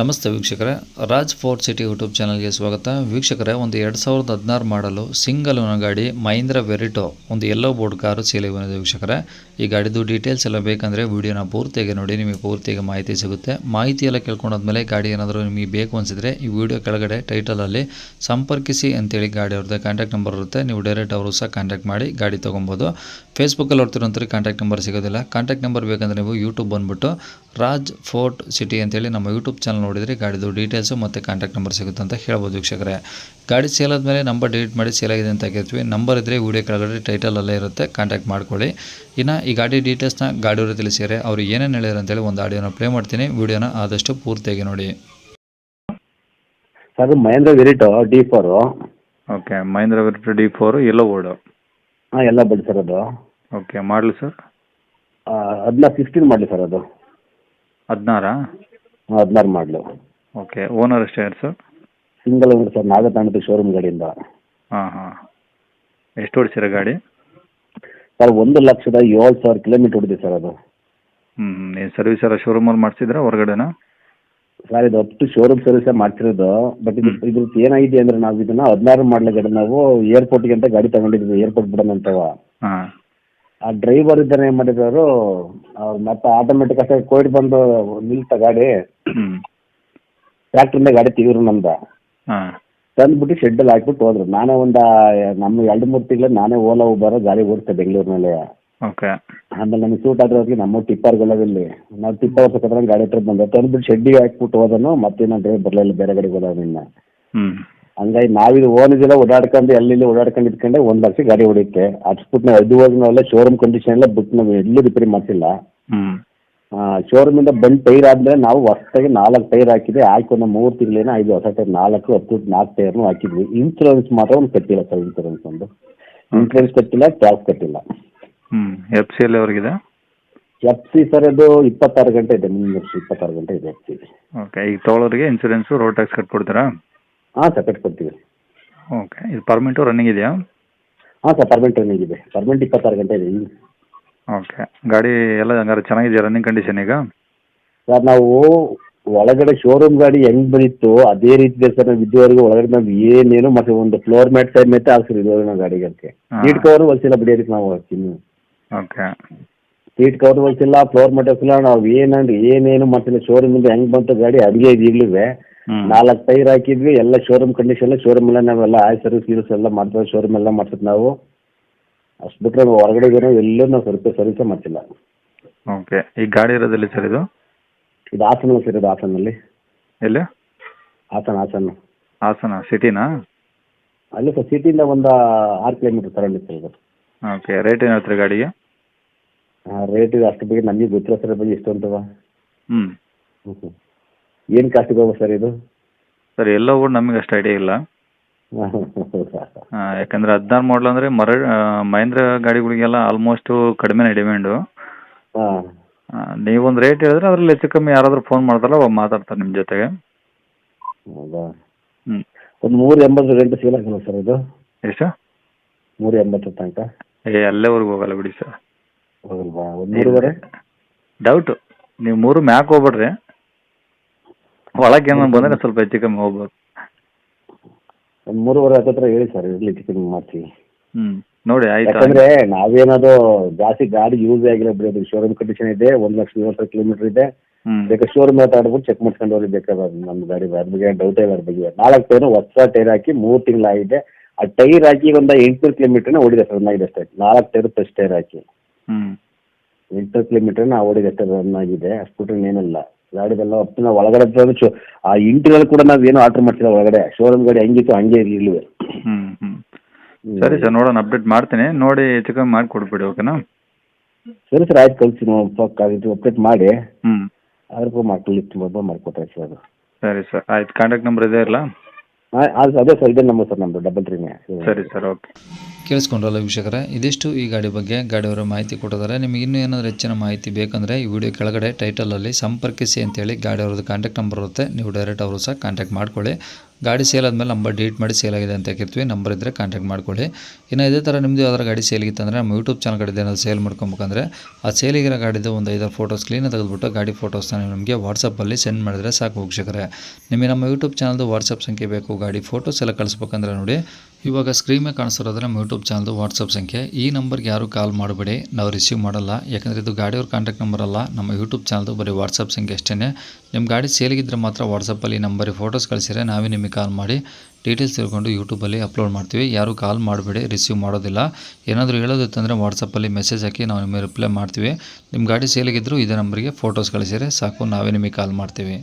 ನಮಸ್ತೆ ವೀಕ್ಷಕರೇ, Raj fort city YouTube ಚಾನಲ್ಗೆ ಸ್ವಾಗತ. ವೀಕ್ಷಕರೇ, ಒಂದು ಎರಡು ಸಾವಿರದ ಹದಿನಾರು ಮಾಡಲು ಸಿಂಗಲ್ ಓನ ಗಾಡಿ ಮಹೀಂದ್ರ ವೆರಿಟೋ, ಒಂದು ಎಲ್ಲೋ ಬೋರ್ಡ್ ಕಾರು ಸೇಲೆ ಬಂದಿದೆ ವೀಕ್ಷಕರೇ. ಈ ಗಾಡಿದು ಡೀಟೇಲ್ಸ್ ಎಲ್ಲ ಬೇಕಂದರೆ ವೀಡಿಯೋನ ಪೂರ್ತಿಯಾಗಿ ನೋಡಿ, ನಿಮಗೆ ಪೂರ್ತಿಯಾಗಿ ಮಾಹಿತಿ ಸಿಗುತ್ತೆ. ಮಾಹಿತಿ ಎಲ್ಲ ಕೇಳ್ಕೊಂಡಾದ್ಮೇಲೆ ಗಾಡಿ ಏನಾದರೂ ನಿಮಗೆ ಬೇಕು ಅನಿಸಿದ್ರೆ ಈ ವಿಡಿಯೋ ಕೆಳಗಡೆ ಟೈಟಲಲ್ಲಿ ಸಂಪರ್ಕಿಸಿ ಅಂತೇಳಿ ಗಾಡಿ ಅವ್ರದ್ದು ಕಾಂಟ್ಯಾಕ್ಟ್ ನಂಬರ್ ಇರುತ್ತೆ. ನೀವು ಡೈರೆಕ್ಟ್ ಅವರು ಸಹ ಕಾಂಟ್ಯಾಕ್ಟ್ ಮಾಡಿ ಗಾಡಿ ತೊಗೊಬೋದು. ಫೇಸ್ಬುಕ್ಕಲ್ಲಿ ಹೊಡ್ತಿರೋಂಥವ್ರಿಗೆ ಕಾಂಟ್ಯಾಕ್ಟ್ ನಂಬರ್ ಸಿಗೋದಿಲ್ಲ. ಕಾಂಟ್ಯಾಕ್ಟ್ ನಂಬರ್ ಬೇಕಂದರೆ ನೀವು ಯೂಟ್ಯೂಬ್ ಬಂದುಬಿಟ್ಟು ರಾಜ್ ಫೋರ್ಟ್ ಸಿಟಿ ಅಂತೇಳಿ ನಮ್ಮ ಯೂಟ್ಯೂಬ್ ಚಾನಲ್ ನೋಡಿದರೆ ಗಾಡಿದು ಡೀಟೇಲ್ಸು ಮತ್ತು ಕಾಂಟ್ಯಾಕ್ಟ್ ನಂಬರ್ ಸಿಗುತ್ತೆ ಅಂತ ಹೇಳ್ಬೋದು ವೀಕ್ಷಕರೇ. ಗಾಡಿ ಸೇಲ್ ಆದಮೇಲೆ ನಂಬರ್ ಡಿಲೀಟ್ ಮಾಡಿ ಸೇಲ್ ಆಗಿದೆ ಅಂತ ಹಾಕಿರ್ತೀವಿ ನಂಬರ್ ಇದ್ದರೆ ವೀಡಿಯೋ ಕೆಳಗಡೆ ಟೈಟಲಲ್ಲೇ ಇರುತ್ತೆ. ಕಾಂಟ್ಯಾಕ್ಟ್ ಮಾಡ್ಕೊಳ್ಳಿ. ಇನ್ನು ಈ ಗಾಡಿ ಡೀಟೇಲ್ಸ್ನ ಗಾಡಿಯವರು ತಿಳಿಸಿದರೆ ಅವರು ಏನೇನು ಹೇಳಿದ್ರು ಅಂತೇಳಿ ಒಂದು ಆಡಿಯೋನ ಪ್ಲೇ ಮಾಡ್ತೀನಿ. ವೀಡಿಯೋನ ಆದಷ್ಟು ಪೂರ್ತಿಯಾಗಿ ನೋಡಿ. Sir Mahindra Verito D four okay Mahindra Verito D four ಎಲ್ಲೋ ಬೋರ್ಡು ಹಾಂ ಎಲ್ಲ ಬಡ್ಸಿರೋದು ಸರ್ ಅದು. ಓಕೆ ಮಾಡಲು ಸರ್? ಹದಿನಾರು ಸಿಕ್ಸ್ಟೀನ್ ಮಾಡಲಿ ಸರ್ ಅದು. ಹದಿನಾರಾ? ಹದಿನಾರು ಮಾಡಲು. ಓಕೆ ಓನರ್ ಎಷ್ಟೇ ಸರ್? ಸಿಂಗಲ್ ಓನರ್ ಸರ್ ನಾವೇ ತಗೊಂಡಿದ್ದು ಶೋರೂಮ್ ಗಾಡಿಯಿಂದ. ಹಾಂ ಹಾಂ. ಎಷ್ಟು ಓಡಿಸಿರ ಗಾಡಿ? ಸರ್ ಒಂದು ಲಕ್ಷದ ಏಳು ಸಾವಿರ ಕಿಲೋಮೀಟರ್ ಹೊಡಿದೆ ಸರ್ ಅದು. ಹ್ಞೂ ನೀವು ಸರ್ವಿಸ್ ಎಲ್ಲ ಶೋರೂಮಲ್ಲಿ ಮಾಡಿಸಿದ್ರಾ ಹೊರಗಡೆನಾ? ಸರ್ ಇದು ಅಪ್ ಟು ಶೋರೂಮ್ ಸರ್ವಿಸ್ ಮಾಡ್ತಿರೋದು ಬಟ್ ಇದು ಇದ್ರದ್ದು ಏನಾಗಿದೆ ಅಂದರೆ ನಾವು ಇದನ್ನ ಹದಿನಾರು ಮಾಡಲ ಗಾಡಿ ನಾವು ಏರ್ಪೋರ್ಟ್ಗೆ ಅಂತ ಗಾಡಿ ತಗೊಂಡಿದ್ವಿ ಏರ್ಪೋರ್ಟ್ ಬಿಡೋಣ ಅಂತವ. ಹಾಂ. ಆ ಡ್ರೈವರ್ ಇದ್ದಾನೆ ಏನ್ ಮಾಡಿದ್ರು ಅವ್ರು ಮತ್ತೆ ಆಟೋಮೆಟಿಕ್ ಅಷ್ಟೇ ಕೋವಿಡ್ ಬಂದು ನಿಲ್ತ ಗಾಡಿ. ಟ್ರ್ಯಾಕ್ಟ್ರಿಂದ ಗಾಡಿ ತೆಗಿದ್ರು ನಮ್ದು. ಹಾಂ. ತಂದ್ಬಿಟ್ಟು ಶೆಡ್ಡಲ್ಲಿ ಹಾಕ್ಬಿಟ್ಟು ಹೋದ್ರು. ನಾನೇ ಒಂದು ನಮ್ಮ ಎರಡು ಮೂರು ತಿಂಗಳು ನಾನೇ ಓಲಾ ಬರೋ ಗಾಡಿ ಓಡಿಸ್ತೆ ಬೆಂಗಳೂರಿನಲ್ಲಿ. ಓಕೆ. ಆಮೇಲೆ ನಮಗೆ ಸೂಟ್ ಆದ್ರವ್ರಿಗೆ ನಮ್ಮ ಟಿಪ್ಪರ್ ಟಿಪ್ಪರ್ಗಳಿಲ್ಲಿ ನಾವು ಟಿಪ್ಪರ್ ಗಾಡಿ ಹತ್ರ ಬಂದೆ. ತಂದ್ಬಿಟ್ಟು ಶೆಡ್ಡಿಗೆ ಹಾಕ್ಬಿಟ್ಟು ಹೋದನು ಮತ್ತೆ ನಾನು ಡ್ರೈವರ್ ಬರಲಿಲ್ಲ ಬೇರೆ ಗಾಡಿಗೆ ಹೋದ ನಿನ್ನ ಹ್ಞೂ ಹಂಗಾಗಿ ನಾವಿದು ಇದೆಲ್ಲ ಓಡಾಡ್ಕೊಂಡು ಎಲ್ಲಿ ಓಡಾಡ್ಕೊಂಡು ಇಟ್ಕೊಂಡೆ ಒಂದು ಲಕ್ಷ ಗಾಡಿ ಹೊಡಿಯುತ್ತೆ. ಹಚ್ಬಿಟ್ಟು ನಾವು ಅದು ಹೋಗಿ ನಾವೆಲ್ಲ ಶೋರೂಮ್ ಕಂಡೀಷನ್ ಎಲ್ಲ ಬಿಟ್ಟು ನಾವು ಎಲ್ಲೂ ರಿಪೇರಿ ಮಾಡಿಸಿಲ್ಲ. ಶೋರೂಮ್ ಇಂದ ಬಂದು ಟೈರ್ ಆದಮೇಲೆ ನಾವು ಹೊಸದಾಗಿ ನಾಲ್ಕು ಟೈರ್ ಹಾಕಿದೆ ಹಾಕಿ ಒಂದು ಮೂರು ತಿಂಗಳೇನೋ ಐದು ಹೊಸ ಟೈರ್ ನಾಲ್ಕು ಹತ್ತು ನಾಲ್ಕು ಟೈರ್ನು ಹಾಕಿದ್ವಿ. ಇನ್ಸೂರೆನ್ಸ್ ಮಾತ್ರ ಒಂದು ಕಟ್ಟಿಲ್ಲ ಸರ್ ಇನ್ಸೂರೆನ್ಸ್ ಒಂದು. ಇನ್ಸೂರೆನ್ಸ್ ಕಟ್ಟಿಲ್ಲ ಟ್ಯಾಕ್ಸ್ ಕಟ್ಟಿಲ್ಲ. ಹ್ಞೂ ಎಫ್ ಸಿ ಎಲ್ಲಿ ಅವ್ರಿಗಿದೆ? ಎಫ್ ಸಿ ಸರ್ ಅದು ಇಪ್ಪತ್ತಾರು ಗಂಟೆ ಇದೆ ಮುಂದಿನ ವರ್ಷ ಇಪ್ಪತ್ತಾರು ಗಂಟೆ ಇದೆ ಎಫ್ ಸಿ ಓಕೆ ಈಗ ತೊಗೊಳೋರಿಗೆ ಇನ್ಸೂರೆನ್ಸು ರೋಡ್ ಟ್ಯಾಕ್ಸ್ ಕಟ್ಕೊಡ್ತೀರಾ ಹಾಂ ಸರ್ ಕಟ್ಕೊಡ್ತೀವಿ. ಓಕೆ ಇದು ಪರ್ಮೆಂಟ್ ರನ್ನಿಂಗ್ ಇದೆಯಾ? ಹಾಂ ಸರ್ ಪರ್ಮೆಂಟ್ ರನ್ನಿಂಗ್ ಇದೆ. ಪರ್ಮೆಂಟ್ ಇಪ್ಪತ್ತಾರು ಗಂಟೆ ಇದೆ ಓಕೆ ಗಾಡಿ ಎಲ್ಲ ಹಂಗಾರೆ ಚೆನ್ನಾಗಿದೆಯಾ ರನ್ನಿಂಗ್ ಕಂಡೀಷನ್ ಈಗ? ಸರ್ ನಾವು ಒಳಗಡೆ ಶೋರೂಮ್ ಗಾಡಿ ಹೆಂಗ್ ಬಂದಿತ್ತು ಅದೇ ರೀತಿ ಇದೆ ಸರ್ ನಾವು ಇದುವರೆಗೂ ಒಳಗಡೆ ನಾವು ಏನೇನು ಮತ್ತೆ ಒಂದು ಫ್ಲೋರ್ ಮ್ಯಾಟ್ ಸೈಡ್ ಮತ್ತೆ ಹಾಕ್ಸಿರಿ ಇದುವರೆಗೆ ನಾವು ಗಾಡಿಗೆ ಅದಕ್ಕೆ. ಹಾ. ಸೀಟ್ ಕವರ್ ಹೊಲ್ಸಿಲ್ಲ ಬಿಡಿಯೋದಕ್ಕೆ ನಾವು ಹಾಕ್ತೀನಿ ಓಕೆ. ಸೀಟ್ ಕವರ್ ಹೊಲ್ಸಿಲ್ಲ ಫ್ಲೋರ್ ಮ್ಯಾಟ್ ಹೊಲಿಸಿಲ್ಲ ನಾವು ಏನಂದ್ರೆ ಏನೇನು ಮಾಡ್ತಿಲ್ಲ ಇಂದ ಹೆಂಗ್ ಬಂತು ಗಾಡಿ ಅಡಿಗೆ ಇದು ಈಗಲೂ ನಾಲ್ಕು ಟೈರ್ ಹಾಕಿದ್ವಿ ಎಲ್ಲ ಶೋರೂಮ್ ಕಂಡೀಷನ್ ಎಲ್ಲ ಶೋರೂಮ್ ಎಲ್ಲ ನಾವೆಲ್ಲ ಆಯ್ ಸರ್ವಿಸ್ ಗೀರ್ಸ್ ಎಲ್ಲ ಮಾಡ್ತೀವಿ ಶೋರೂಮ್ ಎಲ್ಲ ಮಾಡ್ತೀವಿ ನಾವು. ಅಷ್ಟು ಬಿಟ್ಟರೆ ನಾವು ಹೊರಗಡೆ ಏನೋ ಎಲ್ಲೂ ನಾವು ಸರ್ವಿಸ್ ಸರ್ವಿಸೇ ಮಾಡ್ತಿಲ್ಲ. ಓಕೆ ಈ ಗಾಡಿ ಇರೋದಿಲ್ಲ ಸರ್ ಇದು? ಇದು ಹಾಸನ ಸರ್ ಇದು ಹಾಸನಲ್ಲಿ. ಎಲ್ಲಿ? ಹಾಸನ ಹಾಸನ. ಹಾಸನ ಸಿಟಿನಾ? ಅಲ್ಲಿ ಸರ್ ಸಿಟಿಯಿಂದ ಒಂದು ಆರು ಕಿಲೋಮೀಟರ್ ತರಲಿ ಸರ್ ಇದು. ಓಕೆ ರೇಟ್ ಏನು ಹೇಳ್ತೀರಿ ಗಾಡಿಗೆ? ರೇಟ್ ಇದು ಅಷ್ಟು ಬಗ್ಗೆ ನಮಗೆ ಗೊತ್ತಿರೋ ಸರ್ ಬಗ್ಗೆ ಎಷ್ಟು ಅಂತವ ಹ್ಞೂ ಹ್ಞೂ ಏನು ಕಾಸ್ಟ್ ಹೋಗೋ ಸರ್ ಇದು? ಸರ್ ಎಲ್ಲವೂ ನಮಗೆ ಅಷ್ಟು ಐಡಿಯಾ ಇಲ್ಲ. ಆ, ಯಾಕಂದ್ರೆ ಹದಿನಾರು ಮಾಡಲ್ ಅಂದ್ರೆ ಮರ ಮಹೇಂದ್ರ ಗಾಡಿಗಳಿಗೆಲ್ಲ ಆಲ್ಮೋಸ್ಟ್ ಕಡಿಮೆನೇ ಡಿಮ್ಯಾಂಡ್ ಹಾಂ. ನೀವೊಂದು ರೇಟ್ ಹೇಳಿದ್ರೆ ಅದ್ರಲ್ಲಿ ಹೆಚ್ಚು ಕಮ್ಮಿ ಯಾರಾದರೂ ಫೋನ್ ಮಾಡ್ತಾರಲ್ಲ ಅವಾಗ ಮಾತಾಡ್ತಾರೆ ನಿಮ್ಮ ಜೊತೆಗೆ. ಹೌದಾ? ಹ್ಞೂ ಒಂದು ಮೂರು ಎಂಬತ್ತು ಗಂಟೆ ಸಿಗಲ್ಲ ಸರ್ ಇದು? ಎಷ್ಟು? ಮೂರು ಎಂಬತ್ತು ತನಕ? ಏ ಅಲ್ಲೇವರೆಗೂ ಹೋಗಲ್ಲ ಬಿಡಿ ಸರ್. ಹೋಗಲ್ವಾ ಒಂದು ಮೂರುವರೆ? ಡೌಟು ನೀವು ಮೂರು ಮ್ಯಾಕ್ ಹೋಗ್ಬೇಡ್ರಿ. ಒಳಗೆ ಏನೋ ಬಂದರೆ ಸ್ವಲ್ಪ ಹೆಚ್ಚು ಕಮ್ಮಿ ಹೋಗ್ಬೋದು. ಒಂದು ಮೂರುವರೆ ಹತ್ತತ್ರ ಹೇಳಿ ಸರ್ ಇರಲಿ ಚಿಕನ್ ಮಾಡ್ತೀವಿ ಹ್ಞೂ ನೋಡಿ ಆಯ್ತಾ ಯಾಕಂದ್ರೆ ನಾವೇನದು ಜಾಸ್ತಿ ಗಾಡಿ ಯೂಸ್ ಆಗಿಲ್ಲ ಬಿಡಿ ಅದು ಶೋರೂಮ್ ಕಂಡೀಷನ್ ಇದೆ ಒಂದ್ ಲಕ್ಷ ಮೂವತ್ತು ಕಿಲೋಮೀಟರ್ ಇದೆ. ಬೇಕಾ ಬೇಕಾದ್ರೆ ಶೋರೂಮ್ ಮಾತಾಡ್ಬಿಟ್ಟು ಚೆಕ್ ಮಾಡ್ಕೊಂಡು ಹೋಗಿ ಬೇಕಾದ್ರೆ ಅದು ನಮ್ಮ ಗಾಡಿ ಅದ್ರ ಬಗ್ಗೆ ಡೌಟ್ ಇಲ್ಲ ಅದ್ರ ಬಗ್ಗೆ. ನಾಲ್ಕು ಟೈರ್ ಹೊಸ ಟೈರ್ ಹಾಕಿ ಮೂರು ತಿಂಗಳಾಗಿದೆ ಆ ಟೈರ್ ಹಾಕಿ ಒಂದು ಎಂಟ್ನೂರು ಕಿಲೋಮೀಟರ್ನ ಓಡಿದೆ ಸರ್ ಆಗಿದೆ ಅಷ್ಟೇ. ನಾಲ್ಕು ಟೈರ್ ಫ್ರೆಶ್ ಟೈರ್ ಹಾಕಿ. ಹ್ಞೂ ಎಂಟುನೂರು ಕಿಲೋಮೀಟರ್ನ ಓಡಿದೆ ಅಷ್ಟೇ ರನ್ ಆಗಿದೆ. ಅಷ್ಟ್ಬಿಟ್ರೆ ಏನಿಲ್ಲ ಗಾಡಿದೆಲ್ಲ ಒಟ್ಟು ನಾವು ಒಳಗಡೆ ಆ ಇಂಟೀರಿಯರ್ ಕೂಡ ನಾವು ಏನು ಆರ್ಡರ್ ಮಾಡ್ತಿಲ್ಲ ಒಳಗಡೆ. ಶೋರೂಮ್ ಗಾಡಿ ಹೆಂಗಿತ್ತು ಹಂಗೆ ಇರ್ಲಿವೆ. ಹ್ಮ್ ಹ್ಮ್. ಸರಿ ಸರ್ ನೋಡೋಣ ಅಪ್ಡೇಟ್ ಮಾಡ್ತೇನೆ. ನೋಡಿ ಹೆಚ್ಚು ಕಮ್ಮಿ ಮಾಡಿ ಕೊಡ್ಬಿಡಿ ಓಕೆನಾ ಸರಿ ಸರ್ ಆಯ್ತು ಕಳಿಸಿ ನಾವು ಅಪ್ಡೇಟ್ ಮಾಡಿ. ಹ್ಮ್. ಅದ್ರ ಮಾಡ್ಕೊಳ್ಳಿ ತುಂಬ ಮಾಡ್ಕೊಟ್ರೆ ಸರ್ ಅದು. ಸರಿ ಸರ್ ಆಯ್ತು. ಕಾಂಟ್ಯಾಕ್ಟ್ ನಂಬರ್ ಇದೆ ಇರಲ್ಲ ಹಾಂ ಅದೇ ಸರ್ ಇದೇ ನಂಬರ್ ಸರ್ ನಮ್ಮದು ಡಬಲ್ ತ್ರೀನೇ ಸರಿ ಸರ್ ಓಕೆ ಕೇಳಿಸ್ಕೊಂಡ್ರಲ್ಲ ವೀಕ್ಷಕರೇ ಇದಿಷ್ಟು ಈ ಗಾಡಿ ಬಗ್ಗೆ ಗಾಡಿಯವರ ಮಾಹಿತಿ ಕೊಟ್ಟಿದ್ದಾರೆ. ನಿಮಗೆ ಇನ್ನೂ ಏನಾದರೂ ಹೆಚ್ಚಿನ ಮಾಹಿತಿ ಬೇಕಂದರೆ ಈ ವಿಡಿಯೋ ಕೆಳಗಡೆ ಟೈಟಲಲ್ಲಿ ಸಂಪರ್ಕಿಸಿ ಅಂತೇಳಿ ಗಾಡಿಯವ್ರದ್ದು ಕಾಂಟ್ಯಾಕ್ಟ್ ನಂಬರ್ ಇರುತ್ತೆ. ನೀವು ಡೈರೆಕ್ಟ್ ಅವರು ಸಹ ಕಾಂಟ್ಯಾಕ್ಟ್ ಮಾಡ್ಕೊಳ್ಳಿ. ಗಾಡಿ ಸೇಲ್ ಆದಮೇಲೆ ನಂಬರ್ ಡಿಲೀಟ್ ಮಾಡಿ ಸೇಲ್ ಆಗಿದೆ ಅಂತ ಹಾಕಿರ್ತೀವಿ ನಂಬರ್ ಇದ್ದರೆ ಕಾಂಟ್ಯಾಕ್ಟ್ ಮಾಡ್ಕೊಳ್ಳಿ. ಇನ್ನು ಇದೇ ಥರ ನಿಮ್ಮದು ಯಾವ್ದಾರು ಗಾಡಿ ಸೇಲಿಗಿತ್ತಂದರೆ ನಮ್ಮ ಯೂಟ್ಯೂಬ್ ಚಾನಲ್ ಕಡೆ ಏನಾದ್ರು ಸೇಲ್ ಮಾಡ್ಕೊಬೇಕಂದ್ರೆ ಆ ಸೇಲಿಗಿರೋ ಗಾಡಿದು ಒಂದು ಐದಾರು ಫೋಟೋಸ್ ಕ್ಲೀನ್ ತೆಗೆದುಬಿಟ್ಟು ಗಾಡಿ ಫೋಟೋಸ್ನ ನಿಮಗೆ ನಮಗೆ ವಾಟ್ಸಪ್ಪಲ್ಲಿ ಸೆಂಡ್ ಮಾಡಿದರೆ ಸಾಕು ವೀಕ್ಷಕರೇ. ನಿಮಗೆ ನಮ್ಮ ಯೂಟ್ಯೂಬ್ ಚಾನಲ್ದು ವಾಟ್ಸಪ್ ಸಂಖ್ಯೆ ಬೇಕು, ಗಾಡಿ ಫೋಟೋಸ್ ಎಲ್ಲ ಕಳಿಸ್ಬೇಕಂದ್ರೆ ನೋಡಿ. ಇವಾಗ ಸ್ಕ್ರೀನ್ ಮೇಲೆ ನಮ್ಮ ಯೂಟ್ಯೂಬ್ ಚಾನಲ್ದು ವಾಟ್ಸಪ್ ಸಂಖ್ಯೆ. ಈ ನಂಬರ್ಗೆ ಯಾರು ಕಾಲ್ ಮಾಡಬೇಡಿ, ನಾವು ರಿಸೀವ್ ಮಾಡಲ್ಲ. ಯಾಕಂದರೆ ಇದು ಗಾಡಿಯವ್ರ ಕಾಂಟ್ಯಾಕ್ಟ್ ನಂಬರ್ ಅಲ್ಲ. ನಮ್ಮ ಯೂಟ್ಯೂಬ್ ಚಾನಲ್ದು ಬರೀ ವಾಟ್ಸಪ್ ಸಂಖ್ಯೆ ಅಷ್ಟೇ ನಿಮ್ಮ ಗಾಡಿ ಸೇಲಿಗಿದ್ರೆ ಮಾತ್ರ ವಾಟ್ಸಪ್ಪಲ್ಲಿ ನಂಬರಿಗೆ ಫೋಟೋಸ್ ಕಳಿಸಿದ್ರೆ ನಾವೇ ನಿಮಗೆ ಕಾಲ್ ಮಾಡಿ ಡೀಟೇಲ್ಸ್ ತಿಳ್ಕೊಂಡು ಯೂಟ್ಯೂಬಲ್ಲಿ ಅಪ್ಲೋಡ್ ಮಾಡ್ತೀವಿ. ಯಾರು ಕಾಲ್ ಮಾಡಬೇಡಿ ರಿಸೀವ್ ಮಾಡೋದಿಲ್ಲ. ಏನಾದರೂ ಹೇಳೋದಿತ್ತಂದರೆ ವಾಟ್ಸಪ್ಪಲ್ಲಿ ಮೆಸೇಜ್ ಹಾಕಿ ನಾವು ನಿಮಗೆ ರಿಪ್ಲೈ ಮಾಡ್ತೀವಿ. ನಿಮ್ಮ ಗಾಡಿ ಸೇಲಿಗಿದ್ದರೂ ಇದೇ ನಂಬರಿಗೆ ಫೋಟೋಸ್ ಕಳಿಸಿದರೆ ಸಾಕು, ನಾವೇ ನಿಮಗೆ ಕಾಲ್ ಮಾಡ್ತೀವಿ.